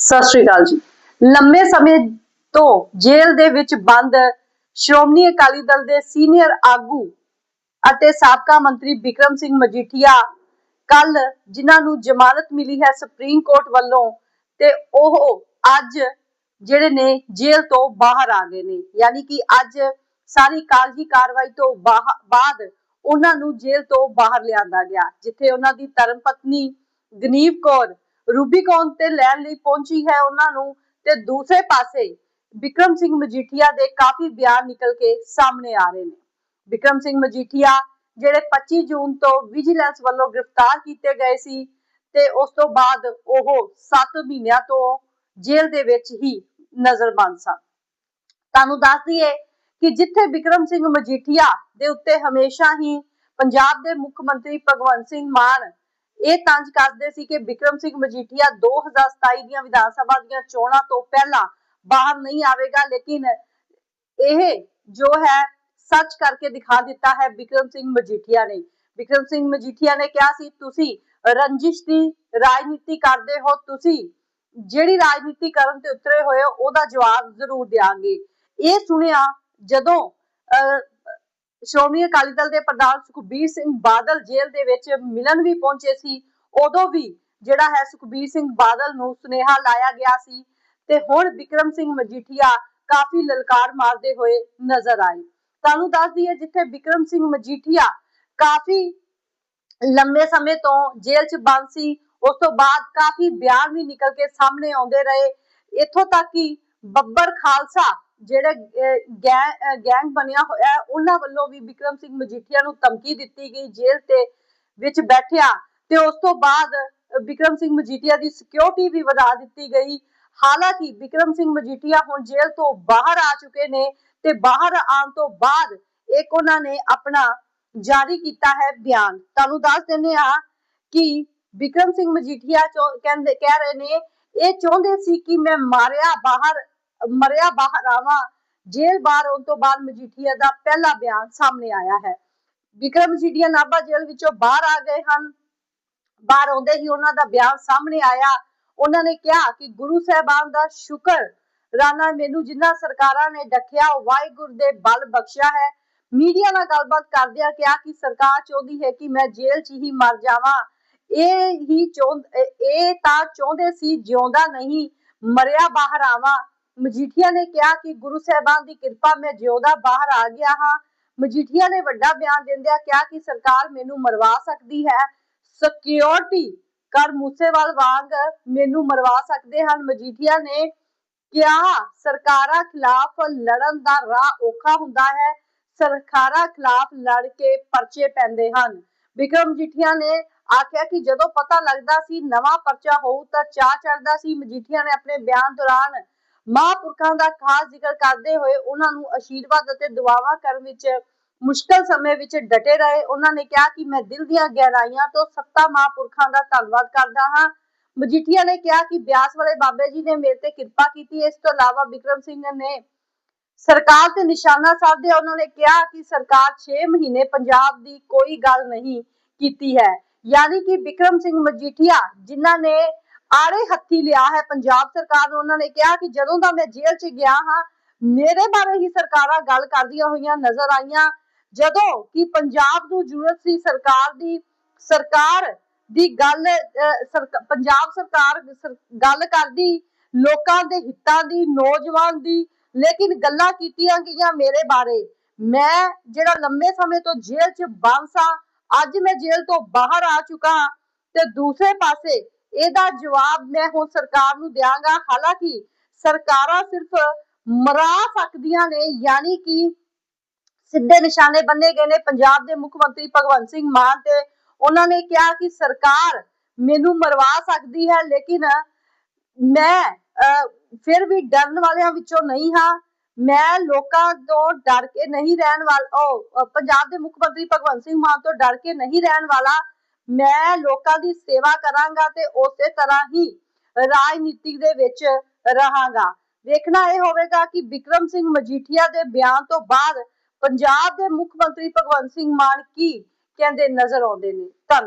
ਸਤਿ ਸ਼੍ਰੀ ਅਕਾਲ ਜੀ। ਲੰਮੇ ਸਮੇਂ ਤੋਂ ਜੇਲ੍ਹ ਦੇ ਵਿੱਚ ਬੰਦ ਸ਼੍ਰੋਮਣੀ ਅਕਾਲੀ ਦਲ ਦੇ ਸੀਨੀਅਰ ਆਗੂ ਅਤੇ ਸਾਬਕਾ ਮੰਤਰੀ ਬਿਕਰਮ ਸਿੰਘ ਮਜੀਠੀਆ ਕੱਲ ਜਿਨ੍ਹਾਂ ਨੂੰ ਜ਼ਮਾਨਤ ਮਿਲੀ ਹੈ ਸੁਪਰੀਮ ਕੋਰਟ ਵੱਲੋਂ ਤੇ ਉਹ ਅੱਜ ਜਿਹੜੇ ਨੇ ਜੇਲ੍ਹ ਤੋਂ ਬਾਹਰ ਆ ਗਏ ਨੇ। ਯਾਨੀ ਕਿ ਅੱਜ ਸਾਰੀ ਕਾਗਜ਼ੀ ਕਾਰਵਾਈ ਤੋਂ ਬਾਅਦ ਉਹਨਾਂ ਨੂੰ ਜੇਲ੍ਹ ਤੋਂ ਬਾਹਰ ਲਿਆਂਦਾ ਗਿਆ, ਜਿੱਥੇ ਉਹਨਾਂ ਦੀ ਧਰਮ ਪਤਨੀ ਗਨੀਵ ਕੌਰ ਰੂਬੀਕੌਨ ਤੇ ਲੈਣ ਲਈ ਪਹੁੰਚੀ ਹੈ ਉਹਨਾਂ ਨੂੰ ਤੇ ਦੂਸਰੇ ਪਾਸੇ ਵਿਕਰਮ ਸਿੰਘ ਮਜੀਠੀਆ ਦੇ ਕਾਫੀ ਬਿਆਨ ਨਿਕਲ ਕੇ ਸਾਹਮਣੇ ਆ ਰਹੇ ਨੇ। ਵਿਕਰਮ ਸਿੰਘ ਮਜੀਠੀਆ ਜਿਹੜੇ 25 ਜੂਨ ਤੋਂ ਵਿਜੀਲੈਂਸ ਵੱਲੋਂ ਗ੍ਰਿਫਤਾਰ ਕੀਤੇ ਗਏ ਸੀ ਤੇ ਉਸ ਤੋਂ ਬਾਅਦ ਉਹ 7 ਮਹੀਨਿਆਂ ਤੋਂ ਜੇਲ੍ਹ ਦੇ ਵਿੱਚ ਹੀ ਨਜ਼ਰਬੰਦ ਸਨ। ਤੁਹਾਨੂੰ ਦੱਸ ਦਈਏ ਕਿ ਜਿੱਥੇ ਵਿਕਰਮ ਸਿੰਘ ਮਜੀਠੀਆ ਦੇ ਉੱਤੇ ਹਮੇਸ਼ਾ ਹੀ ਪੰਜਾਬ ਦੇ ਮੁੱਖ ਮੰਤਰੀ ਭਗਵੰਤ ਸਿੰਘ ਮਾਨ ਇਹ ਤੰਜ ਕਰਦੇ ਸੀ ਕਿ ਵਿਕਰਮ ਸਿੰਘ ਮਜੀਠੀਆ 2027 ਦੀਆਂ ਵਿਧਾਨ ਸਭਾ ਦੀਆਂ ਚੋਣਾਂ ਤੋਂ ਪਹਿਲਾਂ ਬਾਹਰ ਨਹੀਂ ਆਵੇਗਾ, ਲੇਕਿਨ ਇਹ ਜੋ ਹੈ ਸੱਚ ਕਰਕੇ ਦਿਖਾ ਦਿੱਤਾ ਹੈ ਵਿਕਰਮ ਸਿੰਘ ਮਜੀਠੀਆ ਨੇ। ਵਿਕਰਮ ਸਿੰਘ ਮਜੀਠੀਆ ਨੇ ਕਿਹਾ ਸੀ, ਤੁਸੀਂ ਰੰਜਿਸ਼ ਦੀ ਰਾਜਨੀਤੀ ਕਰਦੇ ਹੋ, ਤੁਸੀਂ ਜਿਹੜੀ ਰਾਜਨੀਤੀ ਕਰਨ ਤੇ ਉਤਰੇ ਹੋਏ ਹੋ, ਉਹਦਾ ਜਵਾਬ ਜ਼ਰੂਰ ਦੇਾਂਗੇ ਇਹ ਸੁਣਿਆ ਜਦੋਂ ਸ਼੍ਰੋਮਣੀ ਅਕਾਲੀ ਦਲ ਦੇ ਪ੍ਰਧਾਨ ਸੁਖਬੀਰ ਸਿੰਘ ਬਾਦਲ ਜੇਲ੍ਹ ਦੇ ਵਿੱਚ ਮਿਲਣ ਵੀ ਪਹੁੰਚੇ ਸੀ, ਉਦੋਂ ਵੀ ਜਿਹੜਾ ਹੈ ਸੁਖਬੀਰ ਸਿੰਘ ਬਾਦਲ ਨੂੰ ਸੁਨੇਹਾ ਲਾਇਆ ਗਿਆ ਸੀ ਤੇ ਹੁਣ ਵਿਕਰਮ ਸਿੰਘ ਮਜੀਠੀਆ ਕਾਫੀ ਲਲਕਾਰ ਮਾਰਦੇ ਹੋਏ ਨਜ਼ਰ ਆਏ। ਤੁਹਾਨੂੰ ਦੱਸ ਦਈਏ ਜਿੱਥੇ ਵਿਕਰਮ ਸਿੰਘ ਮਜੀਠੀਆ ਕਾਫੀ ਲੰਮੇ ਸਮੇਂ ਤੋਂ ਜੇਲ੍ਹ 'ਚ ਬੰਦ ਸੀ, ਉਸ ਤੋਂ ਬਾਅਦ ਕਾਫੀ ਬਿਆਨ ਵੀ ਨਿਕਲ ਕੇ ਸਾਹਮਣੇ ਆਉਂਦੇ ਰਹੇ। ਇੱਥੋਂ ਤੱਕ ਕਿ ਬੱਬਰ ਖਾਲਸਾ ਜਿਹੜੇ ਗੈਂਗ ਬਣਿਆ ਹੋਇਆ ਹੈ, ਉਹਨਾਂ ਵੱਲੋਂ ਵੀ ਵਿਕਰਮ ਸਿੰਘ ਮਜੀਠੀਆ ਨੂੰ ਧਮਕੀ ਦਿੱਤੀ ਗਈ ਜੇਲ੍ਹ ਤੇ ਵਿੱਚ ਬੈਠਿਆ ਤੇ ਉਸ ਤੋਂ ਬਾਅਦ ਵਿਕਰਮ ਸਿੰਘ ਮਜੀਠੀਆ ਦੀ ਸਿਕਿਉਰਿਟੀ ਵੀ ਵਧਾ ਦਿੱਤੀ ਗਈ। ਹਾਲਾਂਕਿ ਵਿਕਰਮ ਸਿੰਘ ਮਜੀਠੀਆ ਹੁਣ ਜੇਲ੍ਹ ਤੋਂ ਬਾਹਰ ਆ ਚੁੱਕੇ ਨੇ ਤੇ ਬਾਹਰ ਆਉਣ ਤੋਂ ਬਾਅਦ ਇੱਕ ਉਹਨਾਂ ਨੇ ਆਪਣਾ ਜਾਰੀ ਕੀਤਾ ਹੈ ਬਿਆਨ। ਤੁਹਾਨੂੰ ਦੱਸ ਦਿੰਦੇ ਆ ਕਿ ਵਿਕਰਮ ਸਿੰਘ ਮਜੀਠੀਆ ਕਹਿੰਦੇ ਕਹਿ ਰਹੇ ਨੇ ਇਹ ਚਾਹੁੰਦੇ ਸੀ ਕਿ ਮੈਂ ਮਾਰਿਆ ਬਾਹਰ ਮਰਿਆ ਬਾਹਰ ਆਵਾਂ, ਜੇਲ੍ਹ ਬਾਹਰ ਆਉਣ ਤੋਂ ਬਾਅਦ ਮਜੀਠੀਆ ਦਾ ਪਹਿਲਾ ਬਿਆਨ ਸਾਹਮਣੇ ਆਇਆ ਹੈ। ਵਿਕਰਮ ਮਜੀਠੀਆ ਨਾਭਾ ਜੇਲ੍ਹ ਵਿੱਚੋਂ ਬਾਹਰ ਆ ਗਏ ਹਨ। ਬਾਹਰ ਆਉਂਦੇ ਹੀ ਉਹਨਾਂ ਦਾ ਬਿਆਨ ਸਾਹਮਣੇ ਆਇਆ। ਉਹਨਾਂ ਨੇ ਕਿਹਾ ਕਿ ਗੁਰੂ ਸਾਹਿਬਾਨ ਦਾ ਸ਼ੁਕਰ ਰਾਣਾ ਮੈਨੂੰ ਜਿੰਨਾ ਸਰਕਾਰਾਂ ਨੇ ਡੱਕਿਆ, ਉਹ ਵਾਹਿਗੁਰੂ ਦੇ ਬਲ ਬਖਸ਼ਿਆ ਹੈ। ਮੀਡੀਆ ਨਾਲ ਗੱਲਬਾਤ ਕਰਦਿਆਂ ਕਿਹਾ ਕਿ ਸਰਕਾਰ ਚਾਹੁੰਦੀ ਹੈ ਕਿ ਮੈਂ ਜੇਲ੍ਹ 'ਚ ਹੀ ਮਰ ਜਾਵਾਂ। ਇਹ ਹੀ ਚਾਹੁੰ ਇਹ ਤਾਂ ਚਾਹੁੰਦੇ ਸੀ ਜਿਉਂਦਾ ਨਹੀਂ, ਮਰਿਆ ਬਾਹਰ ਆਵਾਂ। ਮਜੀਠੀਆ ਨੇ ਕਿਹਾ ਕਿ ਗੁਰੂ ਸਾਹਿਬਾਨ ਦੀ ਕਿਰਪਾ ਮੈਂ ਜਿਉਂਦਾ ਬਾਹਰ ਆ ਗਿਆ ਹਾਂ। ਮਜੀਠੀਆ ਨੇ ਵੱਡਾ ਬਿਆਨ ਦਿੰਦਿਆਂ ਕਿਹਾ ਕਿ ਸਰਕਾਰ ਮੈਨੂੰ ਮਰਵਾ ਸਕਦੀ ਹੈ। ਸਿਕਿਉਰਿਟੀ ਕਰ ਮੂਸੇਵਾਲ ਵਾਂਗ ਮੈਨੂੰ ਮਰਵਾ ਸਕਦੇ ਹਨ। ਮਜੀਠੀਆ ਨੇ ਕਿਹਾ, ਸਰਕਾਰਾਂ ਖਿਲਾਫ ਲੜਨ ਦਾ ਰਾਹ ਔਖਾ ਹੁੰਦਾ ਹੈ। ਸਰਕਾਰਾਂ ਖਿਲਾਫ ਲੜ ਕੇ ਪਰਚੇ ਪੈਂਦੇ ਹਨ। ਵਿਕਰਮ ਮਜੀਠੀਆ ਨੇ ਆਖਿਆ ਕਿ ਜਦੋਂ ਪਤਾ ਲੱਗਦਾ ਸੀ ਨਵਾਂ ਪਰਚਾ ਹੋਊ ਤਾਂ ਚਾਹ ਚੜਦਾ ਸੀ। ਮਜੀਠੀਆ ਨੇ ਆਪਣੇ ਬਿਆਨ ਦੌਰਾਨ ਮਹਾਂਪੁਰਖਾਂ ਦਾ ਖਾਸ ਜ਼ਿਕਰ ਕਰਦੇ ਹੋਏ ਉਹਨਾਂ ਨੂੰ ਅਸ਼ੀਰਵਾਦ ਅਤੇ ਦੁਆਵਾਂ ਕਰਨ ਵਿੱਚ ਮੁਸ਼ਕਲ ਸਮੇਂ ਵਿੱਚ ਡਟੇ ਰਹੇ। ਉਹਨਾਂ ਨੇ ਕਿਹਾ ਕਿ ਮੈਂ ਦਿਲ ਦੀਆਂ ਗਹਿਰਾਈਆਂ ਤੋਂ ਸੱਤਾ ਮਹਾਂਪੁਰਖਾਂ ਦਾ ਧੰਨਵਾਦ ਕਰਦਾ ਹਾਂ। ਮਜੀਠੀਆ ਨੇ ਕਿਹਾ ਕਿ ਬਿਆਸ ਵਾਲੇ ਬਾਬੇ ਜੀ ਨੇ ਮੇਰੇ ਤੇ ਕਿਰਪਾ ਕੀਤੀ। ਇਸ ਤੋਂ ਇਲਾਵਾ ਵਿਕਰਮ ਸਿੰਘ ਨੇ ਸਰਕਾਰ ਤੇ ਨਿਸ਼ਾਨਾ ਸਾਧਿਆ। ਉਹਨਾਂ ਨੇ ਕਿਹਾ ਕਿ ਸਰਕਾਰ 6 ਮਹੀਨੇ ਪੰਜਾਬ ਦੀ ਕੋਈ ਗੱਲ ਨਹੀਂ ਕੀਤੀ ਹੈ। ਯਾਨੀ ਕਿ ਵਿਕਰਮ ਸਿੰਘ ਮਜੀਠੀਆ, ਜਿਨ੍ਹਾਂ ਨੇ ਆੜੇ ਹੱਥੀ ਲਿਆ ਹੈ। ਪੰਜਾਬ ਸਰਕਾਰ ਨੂੰ ਉਹਨਾਂ ਨੇ ਕਿਹਾ ਕਿ ਜਦੋਂ ਦਾ ਮੈਂ ਜੇਲ੍ਹ 'ਚ ਗਿਆ ਹਾਂ, ਮੇਰੇ ਬਾਰੇ ਹੀ ਸਰਕਾਰਾਂ ਗੱਲ ਕਰਦੀਆਂ ਹੋਈਆਂ ਨਜ਼ਰ ਆਈਆਂ। ਜਦੋਂ ਕਿ ਪੰਜਾਬ ਨੂੰ ਜ਼ਰੂਰਤ ਸੀ ਸਰਕਾਰ ਦੀ ਸਰਕਾਰ ਦੀ ਗੱਲ ਪੰਜਾਬ ਸਰਕਾਰ ਗੱਲ ਕਰਦੀ, ਲੋਕਾਂ ਦੇ ਹਿੱਤਾਂ ਦੀ, ਨੌਜਵਾਨ ਦੀ, ਲੇਕਿਨ ਗੱਲਾਂ ਕੀਤੀਆਂ ਗਈਆਂ ਮੇਰੇ ਬਾਰੇ। ਮੈਂ ਜਿਹੜਾ ਲੰਮੇ ਸਮੇਂ ਤੋਂ ਜੇਲ੍ਹ 'ਚ ਬੰਦ ਸਾਂ, ਅੱਜ ਮੈਂ ਜੇਲ੍ਹ ਤੋਂ ਬਾਹਰ ਆ ਚੁੱਕਾ ਤੇ ਦੂਸਰੇ ਪਾਸੇ ਇਹਦਾ ਜਵਾਬ ਮੈਂ ਹੁਣ ਸਰਕਾਰ ਨੂੰ ਦਿਆਂਗਾ। ਹਾਲਾਂਕਿ ਸਰਕਾਰਾਂ ਸਿਰਫ ਮਰਾ ਸਕਦੀਆਂ ਨੇ, ਯਾਨੀ ਕਿ ਸਿੱਧੇ ਨਿਸ਼ਾਨੇ ਬੰਨੇ ਗਏ ਨੇ। ਪੰਜਾਬ ਦੇ ਮੁੱਖ ਮੰਤਰੀ ਭਗਵੰਤ ਸਿੰਘ ਮਾਨ ਤੇ ਉਹਨਾਂ ਨੇ ਕਿਹਾ ਕਿ ਸਰਕਾਰ ਮੈਨੂੰ ਮਰਵਾ ਸਕਦੀ ਹੈ, ਲੇਕਿਨ ਮੈਂ ਫਿਰ ਵੀ ਡਰਨ ਵਾਲਿਆਂ ਵਿੱਚੋਂ ਨਹੀਂ ਹਾਂ। ਮੈਂ ਲੋਕਾਂ ਤੋਂ ਡਰ ਕੇ ਨਹੀਂ ਰਹਿਣ ਵਾਲਾ, ਉਹ ਪੰਜਾਬ ਦੇ ਮੁੱਖ ਮੰਤਰੀ ਭਗਵੰਤ ਸਿੰਘ ਮਾਨ ਤੋਂ ਡਰ ਕੇ ਨਹੀਂ ਰਹਿਣ ਵਾਲਾ। ਮੈਂ ਲੋਕਾਂ ਦੀ ਸੇਵਾ ਕਰਾਂਗਾ ਤੇ ਉਸੇ ਤਰ੍ਹਾਂ ਹੀ ਰਾਜਨੀਤੀ ਦੇ ਵਿੱਚ ਰਹਾਂਗਾ। ਵੇਖਣਾ ਇਹ ਹੋਵੇਗਾ ਕਿ ਵਿਕਰਮ ਸਿੰਘ ਮਜੀਠੀਆ ਦੇ ਬਿਆਨ ਤੋਂ ਬਾਅਦ ਪੰਜਾਬ ਦੇ ਮੁੱਖ ਮੰਤਰੀ ਭਗਵੰਤ ਸਿੰਘ ਮਾਨ ਕੀ ਕਹਿੰਦੇ ਨਜ਼ਰ ਆਉਂਦੇ ਨੇ। ਧੰਨਵਾਦ।